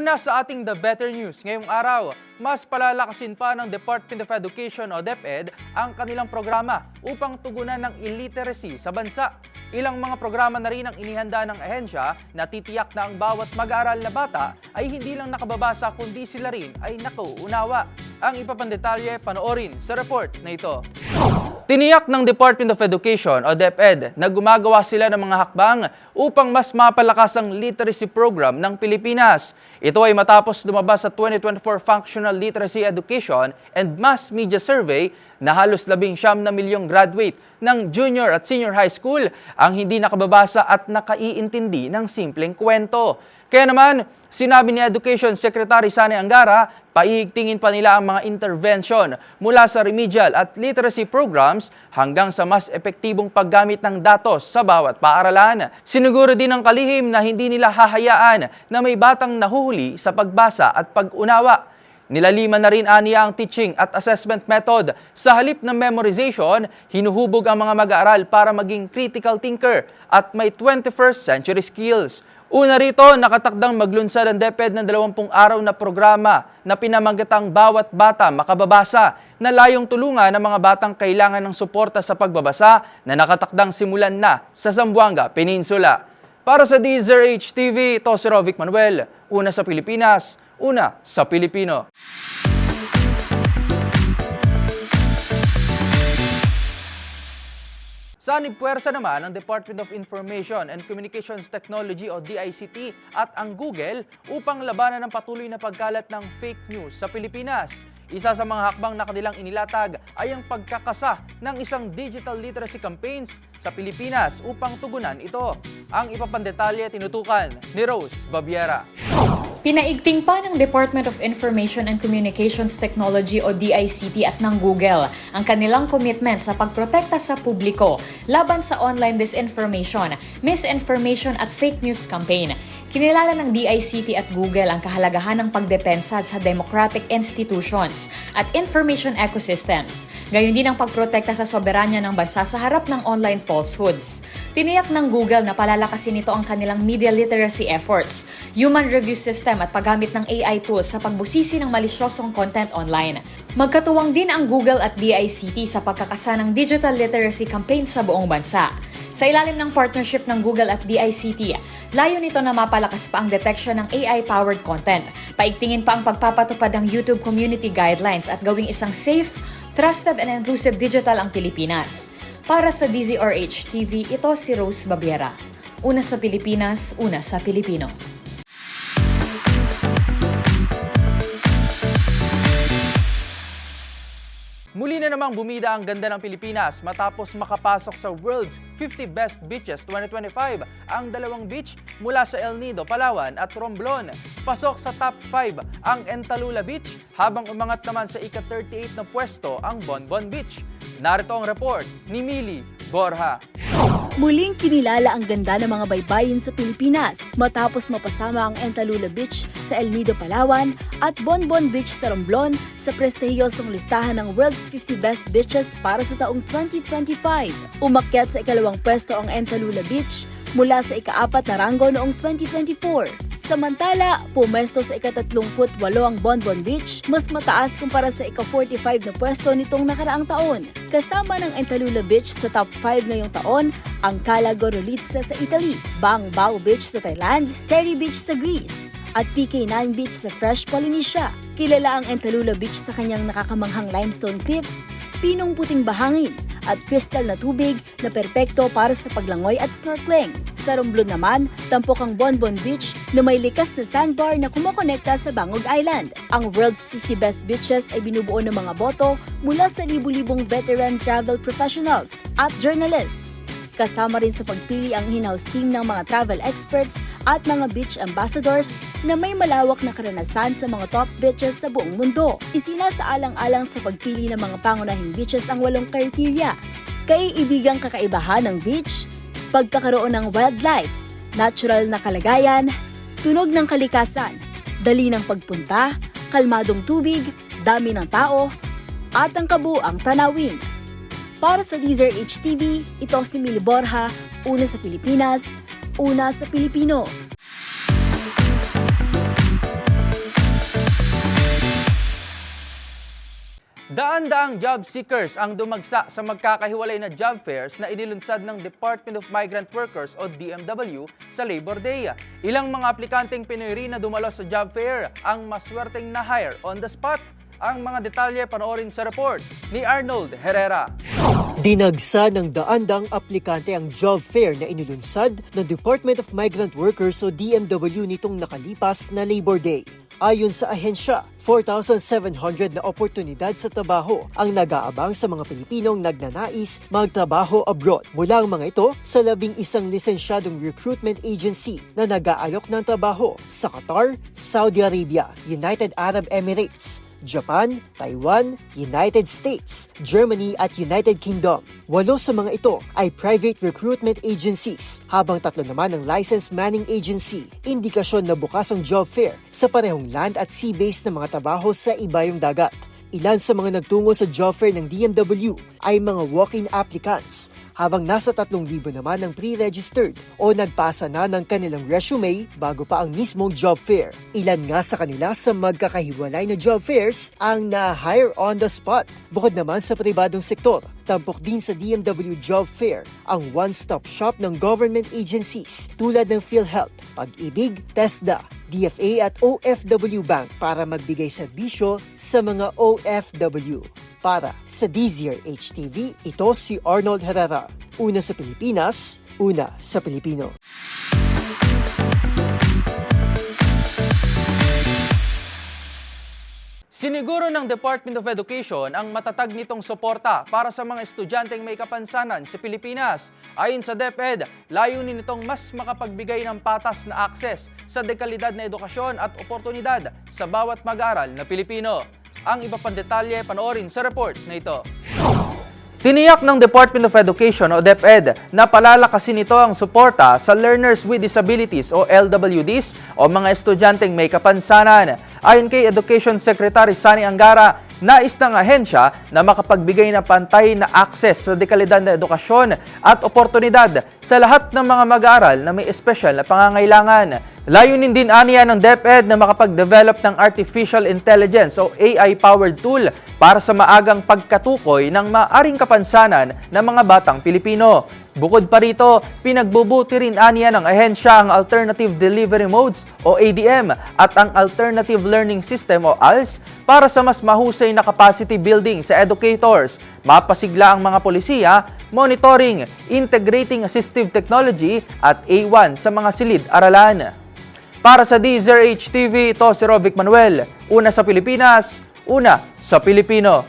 Una sa ating The Better News ngayong araw, mas palalakasin pa ng Department of Education o DepEd ang kanilang programa upang tugunan ng illiteracy sa bansa. Ilang mga programa na rin ang inihanda ng ahensya na titiyak na ang bawat mag-aaral na bata ay hindi lang nakababasa kundi sila rin ay nakauunawa. Ang ipapandetalye panoorin sa report na ito. Tiniyak ng Department of Education o DepEd na gumagawa sila ng mga hakbang upang mas mapalakas ang literacy program ng Pilipinas. Ito ay matapos lumabas sa 2024 Functional Literacy Education and Mass Media Survey na halos labing siyam na milyong graduate ng junior at senior high school ang hindi nakababasa at nakaiintindi ng simpleng kwento. Kaya naman, sinabi ni Education Secretary Sani Angara, paihigtingin pa nila ang mga intervention mula sa remedial at literacy programs hanggang sa mas epektibong paggamit ng datos sa bawat paaralan. Siniguro din ng kalihim na hindi nila hahayaan na may batang nahuhuli sa pagbasa at pag-unawa. Nilaliman na rin aniya ang teaching at assessment method. Sa halip ng memorization, hinuhubog ang mga mag-aaral para maging critical thinker at may 21st century skills. Una rito, nakatakdang maglunsad ang DepEd ng 20 araw na programa na pinamagatang bawat bata makababasa na layong tulungan ng mga batang kailangan ng suporta sa pagbabasa na nakatakdang simulan na sa Zamboanga Peninsula. Para sa DZRH TV, ito si Rovic Manuel. Una sa Pilipinas, una sa Pilipino. Sa Puwersa naman ang Department of Information and Communications Technology o DICT at ang Google upang labanan ang patuloy na pagkalat ng fake news sa Pilipinas. Isa sa mga hakbang na kanilang inilatag ay ang pagkakasa ng isang digital literacy campaigns sa Pilipinas upang tugunan ito. Ang ipapandetalye tinutukan ni Rose Babiera. Pinaigting pa ng Department of Information and Communications Technology o DICT at ng Google ang kanilang commitment sa pagprotekta sa publiko laban sa online disinformation, misinformation at fake news campaign. Kinilala ng DICT at Google ang kahalagahan ng pagdepensa sa democratic institutions at information ecosystems, gayon din ang pagprotekta sa soberanya ng bansa sa harap ng online falsehoods. Tiniyak ng Google na palalakasin nito ang kanilang media literacy efforts, human review system at paggamit ng AI tools sa pagbusisi ng malisyosong content online. Magkatuwang din ang Google at DICT sa pagkakasa ng digital literacy campaign sa buong bansa. Sa ilalim ng partnership ng Google at DICT, layo nito na mapalakas pa ang detection ng AI-powered content. Paigtingin pa ang pagpapatupad ng YouTube community guidelines at gawing isang safe, trusted and inclusive digital ang Pilipinas. Para sa DZRH TV, ito si Rose Babiera. Una sa Pilipinas, una sa Pilipino. Muli na namang bumida ang ganda ng Pilipinas matapos makapasok sa World's 50 Best Beaches 2025 ang dalawang beach mula sa El Nido, Palawan at Romblon. Pasok sa top 5 ang Entalula Beach habang umangat naman sa ika-38 na pwesto ang Bonbon Beach. Narito ang report ni Mili Borja. Muling kinilala ang ganda ng mga baybayin sa Pilipinas matapos mapasama ang Entalula Beach sa El Nido, Palawan at Bonbon Beach sa Romblon sa prestihiyosong listahan ng World's 50 Best Beaches para sa taong 2025. Umakyat sa ikalawang pwesto ang Entalula Beach mula sa ikaapat na ranggo noong 2024. Samantala, pumesto sa ika-38 ang Bonbon Beach, mas mataas kumpara sa ika-45 na pwesto nitong nakaraang taon. Kasama ng Entalula Beach sa top 5 ngayong taon, ang Cala Gorolitsa sa Italy, Bang Bao Beach sa Thailand, Terry Beach sa Greece, at PK9 Beach sa Fresh Polynesia. Kilala ang Entalula Beach sa kanyang nakakamanghang limestone cliffs, pinong puting bahangin, at crystal na tubig na perpekto para sa paglangoy at snorkeling. Sa Romblon naman, tampok ang Bonbon Beach na may likas na sandbar na kumokonekta sa Bangog Island. Ang world's 50 best beaches ay binubuo ng mga boto mula sa libu-libong veteran travel professionals at journalists. Kasama rin sa pagpili ang in-house team ng mga travel experts at mga beach ambassadors na may malawak na karanasan sa mga top beaches sa buong mundo. Isinasaalang-alang sa pagpili ng mga pangunahing beaches ang walong kriteria. Kaiibigang kakaibahan ng beach, pagkakaroon ng wildlife, natural na kalagayan, tunog ng kalikasan, dali ng pagpunta, kalmadong tubig, dami ng tao, at ang kabuang tanawin. Para sa Deezer HTV, ito si Mili Borja, una sa Pilipinas, una sa Pilipino. Daan-daang job seekers ang dumagsa sa magkakahiwalay na job fairs na inilunsad ng Department of Migrant Workers o DMW sa Labor Day. Ilang mga aplikanteng Pinoy rin na dumalo sa job fair ang maswerteng na-hire on the spot. Ang mga detalye panoorin sa report ni Arnold Herrera. Dinagsa ng daan-daang aplikante ang job fair na inilunsad ng Department of Migrant Workers o DMW nitong nakalipas na Labor Day. Ayon sa ahensya, 4,700 na oportunidad sa trabaho ang nag-aabang sa mga Pilipinong nagnanais magtrabaho abroad. Mula ang mga ito sa labing isang lisensyadong recruitment agency na nag-aalok ng trabaho sa Qatar, Saudi Arabia, United Arab Emirates, Japan, Taiwan, United States, Germany at United Kingdom. Walo sa mga ito ay private recruitment agencies, habang tatlo naman ang licensed manning agency. Indikasyon na bukas ang job fair sa parehong land at sea-based na mga trabaho sa ibayong dagat. Ilan sa mga nagtungo sa job fair ng DMW ay mga walk-in applicants, habang nasa 3,000 naman ang pre-registered o nagpasa na ng kanilang resume bago pa ang mismong job fair. Ilan nga sa kanila sa magkakahiwalay na job fairs ang na-hire on the spot. Bukod naman sa pribadong sektor, tampok din sa DMW Job Fair ang one-stop shop ng government agencies tulad ng PhilHealth, Pag-ibig, TESDA, DFA at OFW Bank para magbigay serbisyo sa mga OFW. Para sa DZR HTV, ito si Arnold Herrera. Una sa Pilipinas, una sa Pilipino. Siniguro ng Department of Education ang matatag nitong suporta para sa mga estudyanteng may kapansanan sa Pilipinas. Ayon sa DepEd, layunin nitong mas makapagbigay ng patas na akses sa dekalidad na edukasyon at oportunidad sa bawat mag-aaral na Pilipino. Ang iba pang detalye panoorin sa report na ito. Tiniyak ng Department of Education o DepEd na palalakasin nito ang suporta sa Learners with Disabilities o LWDs o mga estudyanteng may kapansanan. Ayon kay Education Secretary Sani Angara, nais ng ahensya na makapagbigay ng pantay na akses sa dekalidad na edukasyon at oportunidad sa lahat ng mga mag-aaral na may espesyal na pangangailangan. Layunin din aniya ng DepEd na makapag-develop ng Artificial Intelligence o AI-powered tool para sa maagang pagkatukoy ng maaring kapansanan ng mga batang Pilipino. Bukod pa rito, pinagbubuti rin aniya ng ahensya ang Alternative Delivery Modes o ADM at ang Alternative Learning System o ALS para sa mas mahusay na capacity building sa educators, mapasigla ang mga polisiya, monitoring, integrating assistive technology at A1 sa mga silid-aralan. Para sa DZRH TV, ito si Rovic Manuel. Una sa Pilipinas, una sa Pilipino.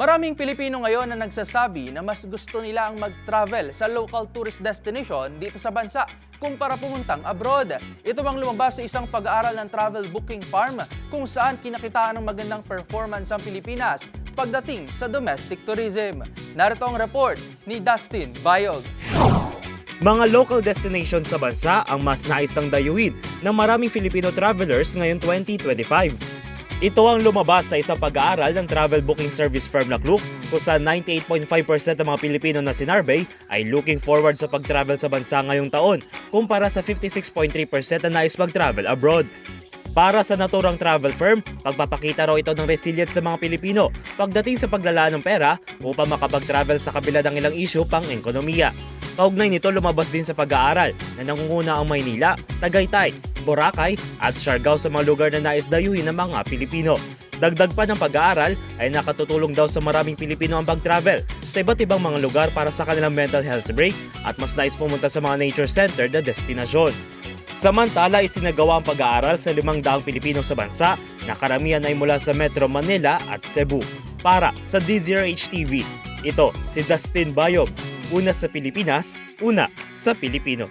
Maraming Pilipino ngayon na nagsasabi na mas gusto nila ang mag-travel sa local tourist destination dito sa bansa kumpara pumuntang abroad. Ito ang lumabas sa isang pag-aaral ng travel booking farm kung saan kinakitaan ng magandang performance ang Pilipinas pagdating sa domestic tourism. Narito ang report ni Dustin Bayog. Mga local destinations sa bansa ang mas nais ng dayuhin ng maraming Filipino travelers ngayon 2025. Ito ang lumabas sa isang pag-aaral ng travel booking service firm na Klook kung saan 98.5% ng mga Pilipino na sinurvey ay looking forward sa pag-travel sa bansa ngayong taon kumpara sa 56.3% na nais mag-travel abroad. Para sa naturang travel firm, pagpapakita raw ito ng resilience ng mga Pilipino pagdating sa paglalaan ng pera upang makapag-travel sa kabila ng ilang issue pang ekonomiya. Kaugnay nito lumabas din sa pag-aaral na nangunguna ang Maynila, Tagaytay, Boracay at Siargao sa mga lugar na nais dayuhin ng mga Pilipino. Dagdag pa ng pag-aaral ay nakatutulong daw sa maraming Pilipino ang pag-travel sa iba't ibang mga lugar para sa kanilang mental health break at mas nais pumunta sa mga nature-centered na destinasyon. Samantala, isinagawa ang pag-aaral sa limang daang Pilipino sa bansa na karamihan ay mula sa Metro Manila at Cebu. Para sa DZRH TV, ito si Dustin Bayob. Una sa Pilipinas, una sa Pilipino.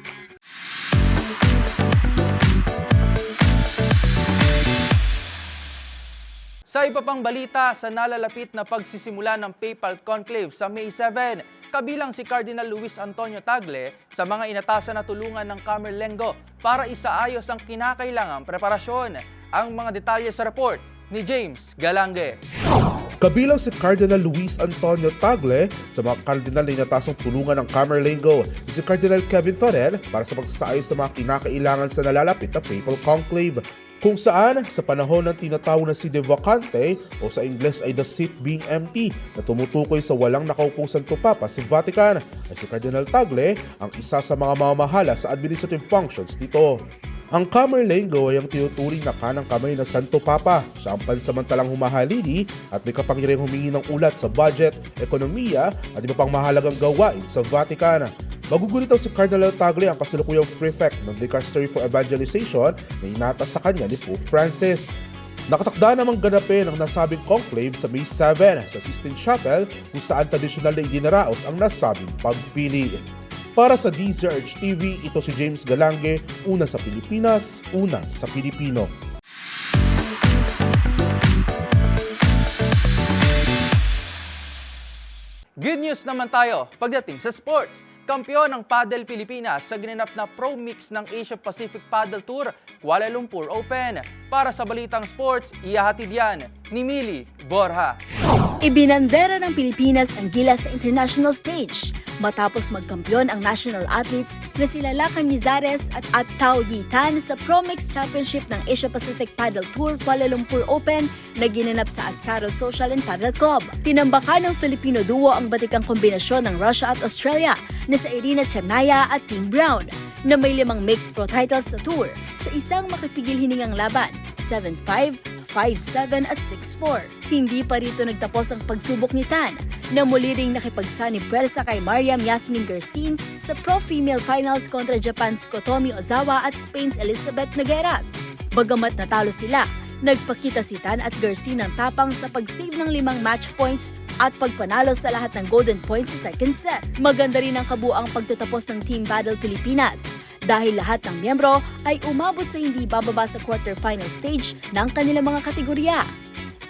Sa iba pang balita, sa nalalapit na pagsisimula ng PayPal Conclave sa May 7, kabilang si Cardinal Luis Antonio Tagle sa mga inatasan na tulungan ng Camerlengo para isaayos ang kinakailangang preparasyon. Ang mga detalye sa report ni James Galange. Kabilang si Cardinal Luis Antonio Tagle sa mga kardinal na inatasang tulungan ng Camerlengo si Cardinal Kevin Farrell para sa pagsasaayos ng mga kinakailangan sa nalalapit na Papal Conclave kung saan sa panahon ng tinatawag na si de vacante o sa Ingles ay the seat being empty na tumutukoy sa walang nakaupong Santo Papa sa Vatican ay si Cardinal Tagle ang isa sa mga mamahala sa administrative functions nito. Ang Camerlengo ay ang tinuturing na kanang kamay na Santo Papa. Siya ang pansamantalang humahalili at may kapangyarihang humingi ng ulat sa budget, ekonomiya at iba pang mahalagang gawain sa Vatican. Magugulitaw si Cardinal Tagle ang kasalukuyang prefect ng Dicastery for Evangelization na inata sa kanya ni Pope Francis. Nakatakda namang ganapin ang nasabing conclave sa May 7 sa Sistine Chapel kung saan tradisyonal na idinaraos ang nasabing pagpili. Para sa DZRH TV, ito si James Galange, una sa Pilipinas, una sa Pilipino. Good news naman tayo pagdating sa sports. Kampiyon ng Padel Pilipinas sa ginanap na Pro Mix ng Asia Pacific Paddle Tour Kuala Lumpur Open. Para sa balitang sports, ihahatid yan ni Mili Borja. Ibinandera ng Pilipinas ang gilas sa international stage matapos magkampiyon ang national athletes na sila Lacan Nizares at at Tao Yitan sa Promix Championship ng Asia Pacific Paddle Tour Kuala Lumpur Open na ginanap sa Ascaro Social and Paddle Club. Tinambakan ng Filipino duo ang batikang kombinasyon ng Russia at Australia na sa Irina Chanaya at Team Brown na may limang mixed pro titles sa tour sa isang makipigil-hiningang laban, 7-5, 5-7 at 6-4. Hindi pa rito nagtapos ang pagsubok ni Tan na muli ring nakipagsani pwersa kay Mariam Yasmin Garcin sa Pro Female Finals kontra Japan's Kotomi Ozawa at Spain's Elizabeth Nogueras. Bagamat natalo sila, nagpakita si Tan at Garcin ng tapang sa pag-save ng limang match points at pagpanalo sa lahat ng golden points sa second set. Maganda rin ang kabuang pagtatapos ng Team Battle Pilipinas dahil lahat ng miyembro ay umabot sa hindi bababa sa quarterfinal stage ng kanilang mga kategorya.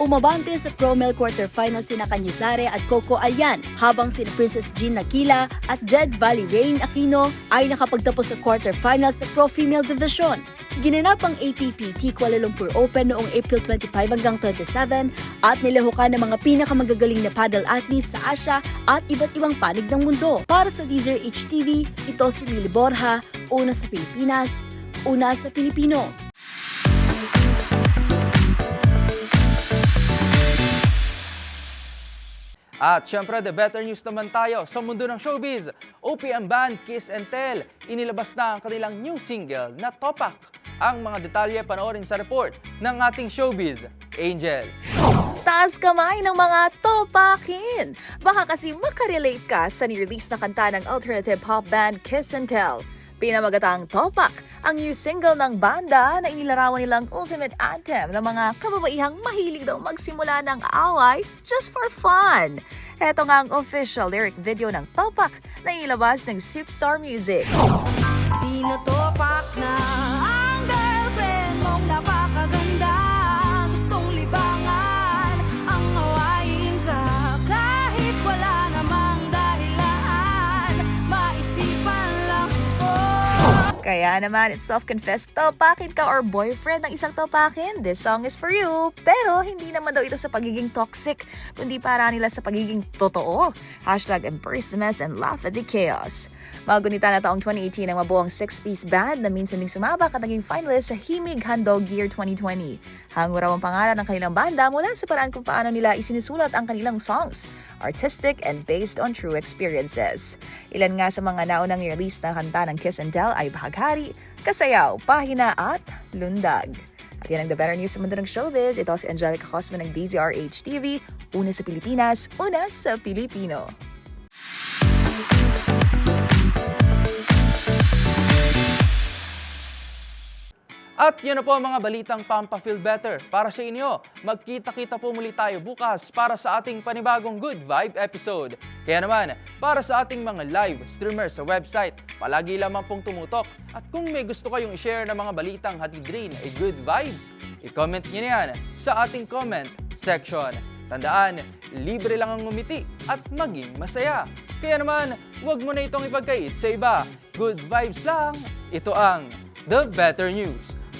Umabante sa Pro Male quarterfinals sina Canyizare at Coco Alyan, habang si Princess Jean Nakila at Jed Valley Rain Aquino ay nakapagtapos sa quarterfinals sa Pro Female Division. Ginanap ang APPT Kuala Lumpur Open noong April 25 hanggang 27 at nilahukan ng mga pinakamagagaling na paddle athletes sa Asia at iba't ibang panig ng mundo. Para sa Deezer HTV, ito si Mili Borja, una sa Pilipinas, una sa Pilipino. At syempre, the better news naman tayo sa mundo ng showbiz. OPM band Kiss and Tell, inilabas na ang kanilang new single na Topak. Ang mga detalye panoorin sa report ng ating showbiz, Angel. Taas kamay ng mga topakin! Baka kasi makarelate ka sa nirelease na kanta ng alternative pop band Kiss and Tell. Pinamagatang Topak, ang new single ng banda na inilarawan nilang ultimate anthem ng mga kababaihang mahilig daw magsimula ng away just for fun. Ito nga ang official lyric video ng Topak na ilabas ng Superstar Music. Tinotopak na ang girlfriend Kaya naman, if self-confessed topakin ka or boyfriend ng isang topakin, this song is for you. Pero hindi naman daw ito sa pagiging toxic, kundi para nila sa pagiging totoo. Hashtag embrace mess and laugh at the chaos. Magunita na taong 2018 ang mabuong six-piece band na minsan ding sumabak at naging finalist sa Himig Handog Year 2020. Hango raw ang pangalan ng kanilang banda mula sa paraan kung paano nila isinusulat ang kanilang songs, artistic and based on true experiences. Ilan nga sa mga naunang release na kanta ng Kiss and Tell ay Bahaghari, Kasayaw, Pahina at Lundag. At yan ang The Better News sa mundo ng showbiz. Ito si Angelica Cosman ng DZRH TV. Una sa Pilipinas, una sa Pilipino. At yun na po ang mga balitang Pampa Feel Better para sa inyo. Magkita-kita po muli tayo bukas para sa ating panibagong Good Vibe episode. Kaya naman, para sa ating mga live streamers sa website, palagi lamang pong tumutok. At kung may gusto kayong i-share ng mga balitang hatid rin ay good vibes, i-comment nyo na yan sa ating comment section. Tandaan, libre lang ang ngumiti at maging masaya. Kaya naman, huwag mo na itong ipagkait sa iba. Good vibes lang. Ito ang The Better News.